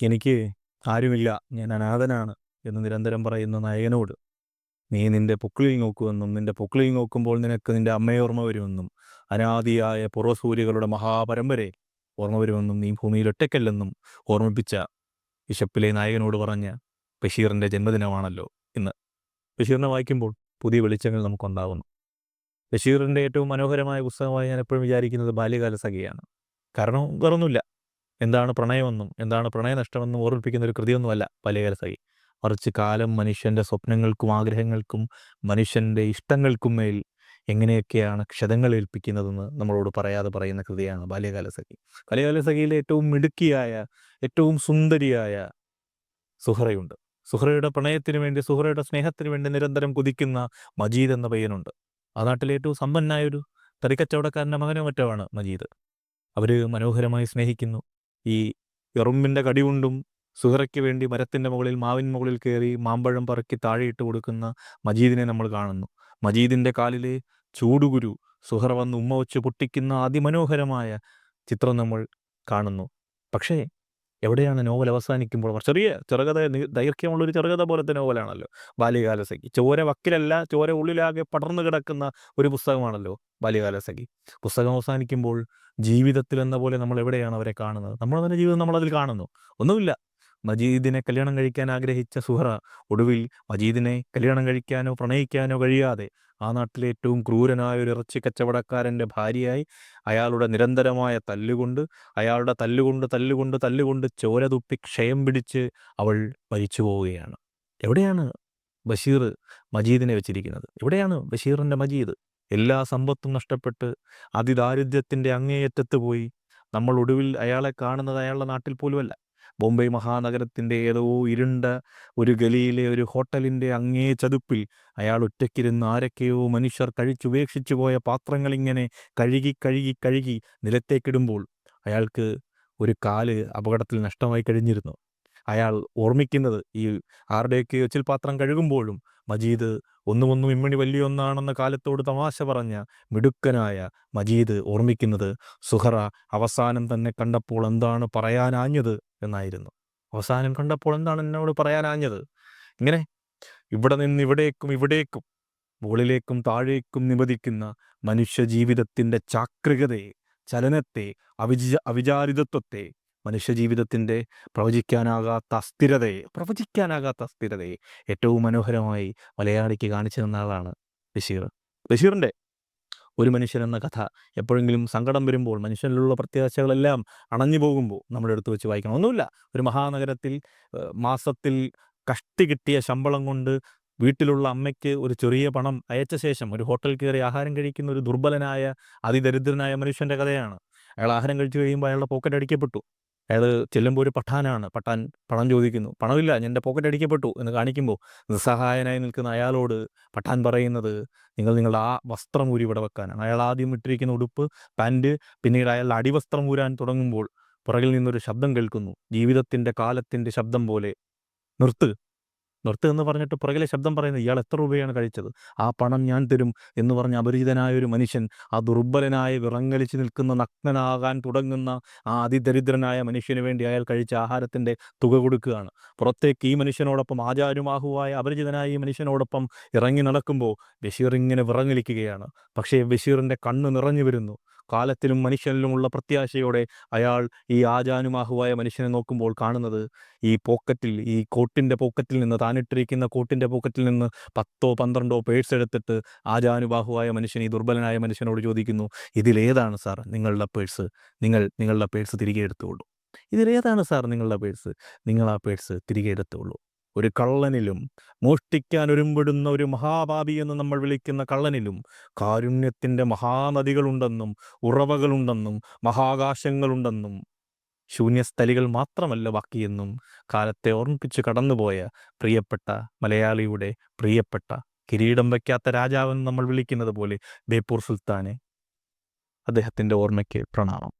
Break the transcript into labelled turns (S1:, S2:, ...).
S1: എനിക്ക് ആരുമില്ല. ഞാൻ അനാഥനാണ് എന്ന് നിരന്തരം പറയുന്ന നായകനോട് നീ നിന്റെ പൊക്കിളിൽ നോക്കുമെന്നും നിന്റെ പൊക്കിളിൽ നോക്കുമ്പോൾ നിനക്ക് നിന്റെ അമ്മയെ ഓർമ്മ വരുമെന്നും അനാദിയായ പുറസൂര്യകളുടെ മഹാപരമ്പരയെ ഓർമ്മ വരുമെന്നും നീ ഭൂമിയിൽ ഒറ്റയ്ക്കല്ലെന്നും ഓർമ്മിപ്പിച്ച വിശപ്പിലെ നായകനോട് പറഞ്ഞ ബഷീറിന്റെ ജന്മദിനമാണല്ലോ ഇന്ന്. ബഷീറിനെ വായിക്കുമ്പോൾ പുതിയ വെളിച്ചങ്ങൾ നമുക്കുണ്ടാകുന്നു ബഷീറിന്റെ ഏറ്റവും മനോഹരമായ പുസ്തകമായി ഞാൻ എപ്പോഴും വിചാരിക്കുന്നത് ബാല്യകാല സഖിയാണ് കാരണം വേറൊന്നുമില്ല. എന്താണ് പ്രണയമെന്നും എന്താണ് പ്രണയനഷ്ടമെന്നും ഓർമ്മിപ്പിക്കുന്ന ഒരു കൃതിയൊന്നുമല്ല ബാല്യകാല സഖി. മറിച്ച് കാലം മനുഷ്യന്റെ സ്വപ്നങ്ങൾക്കും ആഗ്രഹങ്ങൾക്കും മനുഷ്യന്റെ ഇഷ്ടങ്ങൾക്കും മേൽ എങ്ങനെയൊക്കെയാണ് ക്ഷതങ്ങൾ ഏൽപ്പിക്കുന്നതെന്ന് നമ്മളോട് പറയാതെ പറയുന്ന കൃതിയാണ് ബാല്യകാല സഖി. ബാല്യകാല സഖിയിലെ ഏറ്റവും മിടുക്കിയായ ഏറ്റവും സുന്ദരിയായ സുഹറയുണ്ട്. സുഹറയുടെ പ്രണയത്തിന് വേണ്ടി സുഹറയുടെ സ്നേഹത്തിന് വേണ്ടി നിരന്തരം കുതിക്കുന്ന മജീദ് എന്ന പയ്യനുണ്ട്. ആ നാട്ടിലെ ഏറ്റവും സമ്പന്നായ ഒരു തറിക്കച്ചവടക്കാരന്റെ മകനോ മറ്റോ ആണ് മജീദ്. അവർ മനോഹരമായി സ്നേഹിക്കുന്നു. ഈ എറുമ്പിന്റെ കടികൊണ്ടും സുഹറയ്ക്ക് വേണ്ടി മരത്തിന്റെ മുകളിൽ മാവിൻ മുകളിൽ കയറി മാമ്പഴം പറക്കി താഴെയിട്ട് കൊടുക്കുന്ന മജീദിനെ നമ്മൾ കാണുന്നു. മജീദിന്റെ കാലിലെ ചൂടുകുരു സുഹറ വന്ന് ഉമ്മ വെച്ച് പൊട്ടിക്കുന്ന അതിമനോഹരമായ ചിത്രം നമ്മൾ കാണുന്നു. പക്ഷേ എവിടെയാണ് നോവൽ അവസാനിക്കുമ്പോൾ ചെറിയ ചെറുകഥ ദൈർഘ്യമുള്ളൊരു ചെറുകഥ പോലത്തെ നോവലാണല്ലോ. ബാല്യകാലസഖി. ചോര വക്കിലല്ല ചോര ഉള്ളിലാകെ പടർന്നു കിടക്കുന്ന ഒരു പുസ്തകമാണല്ലോ ബാല്യകാലസഖി. പുസ്തകം അവസാനിക്കുമ്പോൾ ജീവിതത്തിൽ എന്ന പോലെ നമ്മൾ എവിടെയാണ് അവരെ കാണുന്നത്? നമ്മൾ തന്നെ ജീവിതം നമ്മൾ അതിൽ കാണുന്നു. ഒന്നുമില്ല. മജീദിനെ കല്യാണം കഴിക്കാൻ ആഗ്രഹിച്ച സുഹറ ഒടുവിൽ മജീദിനെ കല്യാണം കഴിക്കാനോ പ്രണയിക്കാനോ കഴിയാതെ ആ നാട്ടിലെ ഏറ്റവും ക്രൂരനായ ഒരു ഇറച്ചി കച്ചവടക്കാരന്റെ ഭാര്യയായി അയാളുടെ നിരന്തരമായ തല്ലുകൊണ്ട് അയാളുടെ തല്ലുകൊണ്ട് തല്ലുകൊണ്ട് തല്ലുകൊണ്ട് ചോര തുപ്പി ക്ഷയം പിടിച്ച് അവൾ മരിച്ചു പോവുകയാണ്. എവിടെയാണ് ബഷീർ മജീദിനെ വെച്ചിരിക്കുന്നത്? എവിടെയാണ് ബഷീറിന്റെ മജീദ്? എല്ലാ സമ്പത്തും നഷ്ടപ്പെട്ട് അതിദാരിദ്ര്യത്തിന്റെ അങ്ങേയറ്റത്ത് പോയി. നമ്മൾ ഒടുവിൽ അയാളെ കാണുന്നത് അയാളുടെ നാട്ടിൽ പോലുമല്ല. ബോംബെ മഹാനഗരത്തിന്റെ ഏതോ ഇരുണ്ട ഒരു ഗലിയിലെ ഒരു ഹോട്ടലിന്റെ അങ്ങേ ചതുപ്പിൽ അയാൾ ഒറ്റയ്ക്കിരുന്ന് ആരൊക്കെയോ മനുഷ്യർ കഴിച്ചുപേക്ഷിച്ചു പോയ പാത്രങ്ങളിങ്ങനെ കഴുകി കഴുകി കഴുകി നിലത്തേക്കിടുമ്പോൾ അയാൾക്ക് ഒരു കാൽ അപകടത്തിൽ നഷ്ടമായി കഴിഞ്ഞിരുന്നു. അയാൾ ഓർമ്മിക്കുന്നത് ഈ ആരുടെയൊക്കെ ഒച്ചിൽ പാത്രം കഴുകുമ്പോഴും മജീദ് ഒന്നും ഒന്നും ഇമ്മണി വലിയൊന്നാണെന്ന കാലത്തോട് തമാശ പറഞ്ഞ മിടുക്കനായ മജീദ് ഓർമ്മിക്കുന്നത് സുഹറ അവസാനം തന്നെ കണ്ടപ്പോൾ എന്താണ് പറയാനാഞ്ഞത് എന്നായിരുന്നു. അവസാനം കണ്ടപ്പോൾ എന്താണ് എന്നോട് പറയാനാഞ്ഞത്? ഇങ്ങനെ ഇവിടെ നിന്ന് ഇവിടേക്കും ഇവിടേക്കും മുകളിലേക്കും താഴേക്കും നിപതിക്കുന്ന മനുഷ്യ ജീവിതത്തിന്റെ ചാക്രികതയെ ചലനത്തെ അവിച അവിചാരിതത്വത്തെ മനുഷ്യ ജീവിതത്തിന്റെ പ്രവചിക്കാനാകാത്ത അസ്ഥിരതയെ പ്രവചിക്കാനാകാത്ത അസ്ഥിരതയെ ഏറ്റവും മനോഹരമായി മലയാളിക്ക് കാണിച്ചു തന്ന ആളാണ് ബഷീർ. ബഷീറിന്റെ ഒരു മനുഷ്യൻ എന്ന കഥ എപ്പോഴെങ്കിലും സങ്കടം വരുമ്പോൾ മനുഷ്യനിലുള്ള പ്രത്യാശകളെല്ലാം അണഞ്ഞു പോകുമ്പോൾ നമ്മൾ അടുത്ത് വെച്ച് വായിക്കണം. ഒന്നുമില്ല ഒരു മഹാനഗരത്തിൽ മാസത്തിൽ കഷ്ടി കിട്ടിയ ശമ്പളം കൊണ്ട് വീട്ടിലുള്ള അമ്മയ്ക്ക് ഒരു ചെറിയ പണം അയച്ച ശേഷം ഒരു ഹോട്ടൽ കയറി ആഹാരം കഴിക്കുന്ന ഒരു ദുർബലനായ അതിദരിദ്രനായ മനുഷ്യന്റെ കഥയാണ്. അയാൾ ആഹാരം കഴിച്ചു കഴിയുമ്പോൾ അയാളുടെ പോക്കറ്റ് അടിക്കപ്പെട്ടു. അയാൾ ചെല്ലുമ്പോൾ ഒരു പഠാനാണ്. പഠാൻ പണം ചോദിക്കുന്നു. പണമില്ല എന്റെ പോക്കറ്റ് അടിക്കപ്പെട്ടു എന്ന് കാണിക്കുമ്പോൾ നിസ്സഹായനായി നിൽക്കുന്ന അയാളോട് പട്ടാൻ പറയുന്നത് നിങ്ങൾ നിങ്ങളുടെ ആ വസ്ത്രം ഊരി ഇവിടെ വെക്കാനാണ്. അയാൾ ആദ്യം ഇട്ടിരിക്കുന്ന ഉടുപ്പ് പാന്റ് പിന്നീട് അയാളുടെ അടിവസ്ത്രം ഊരാൻ തുടങ്ങുമ്പോൾ പുറകിൽ നിന്നൊരു ശബ്ദം കേൾക്കുന്നു. ജീവിതത്തിന്റെ കാലത്തിന്റെ ശബ്ദം പോലെ നിർത്ത്. നിർത്ത് എന്ന് പറഞ്ഞിട്ട് പുറകിലെ ശബ്ദം പറയുന്നത് ഇയാൾ എത്ര രൂപയാണ് കഴിച്ചത്? ആ പണം ഞാൻ തരും എന്ന് പറഞ്ഞ അപരിചിതനായ ഒരു മനുഷ്യൻ ആ ദുർബലനായ വിറങ്ങലിച്ച് നിൽക്കുന്ന നഗ്നനാകാൻ തുടങ്ങുന്ന ആ അതിദരിദ്രനായ മനുഷ്യന് വേണ്ടി അയാൾ കഴിച്ച ആഹാരത്തിന്റെ തുക കൊടുക്കുകയാണ്. പുറത്തേക്ക് ഈ മനുഷ്യനോടൊപ്പം ആചാരുമാഹുവായ അപരിചിതനായ ഈ മനുഷ്യനോടൊപ്പം ഇറങ്ങി നടക്കുമ്പോൾ ബഷീർ ഇങ്ങനെ വിറങ്ങലിക്കുകയാണ്. പക്ഷേ ബഷീറിന്റെ കണ്ണ് നിറഞ്ഞു വരുന്നു. കാലത്തിലും മനുഷ്യനിലുമുള്ള പ്രത്യാശയോടെ അയാൾ ഈ ആജാനുമാഹുവായ മനുഷ്യനെ നോക്കുമ്പോൾ കാണുന്നത് ഈ പോക്കറ്റിൽ ഈ കോട്ടിന്റെ പോക്കറ്റിൽ നിന്ന് താനിട്ടിരിക്കുന്ന കോട്ടിന്റെ പോക്കറ്റിൽ നിന്ന് പത്തോ പന്ത്രണ്ടോ പേഴ്സ് എടുത്തിട്ട് ആജാനുബാഹുവായ മനുഷ്യൻ ഈ ദുർബലനായ മനുഷ്യനോട് ചോദിക്കുന്നു ഇതിലേതാണ് സാർ നിങ്ങളുടെ പേഴ്സ്? നിങ്ങൾ നിങ്ങളുടെ പേഴ്സ് തിരികെ എടുത്തുകൊള്ളൂ ഇതിലേതാണ് സാർ നിങ്ങളുടെ പേഴ്സ്? നിങ്ങൾ ആ പേഴ്സ് തിരികെ എടുത്തുള്ളൂ ഒരു കള്ളനിലും മോഷ്ടിക്കാൻ ഒരുമ്പെടുന്ന ഒരു മഹാപാപി എന്ന് നമ്മൾ വിളിക്കുന്ന കള്ളനിലും കാരുണ്യത്തിന്റെ മഹാനദികളുണ്ടെന്നും ഉറവകളുണ്ടെന്നും മഹാകാശങ്ങളുണ്ടെന്നും ശൂന്യസ്ഥലികൾ മാത്രമല്ല ബാക്കിയെന്നും കാലത്തെ ഓർമ്മിപ്പിച്ച് കടന്നുപോയ പ്രിയപ്പെട്ട മലയാളിയുടെ പ്രിയപ്പെട്ട കിരീടം വയ്ക്കാത്ത രാജാവെന്ന് നമ്മൾ വിളിക്കുന്നത് പോലെ ബേപ്പൂർ സുൽത്താനെ അദ്ദേഹത്തിന്റെ ഓർമ്മയ്ക്ക് പ്രണാമം.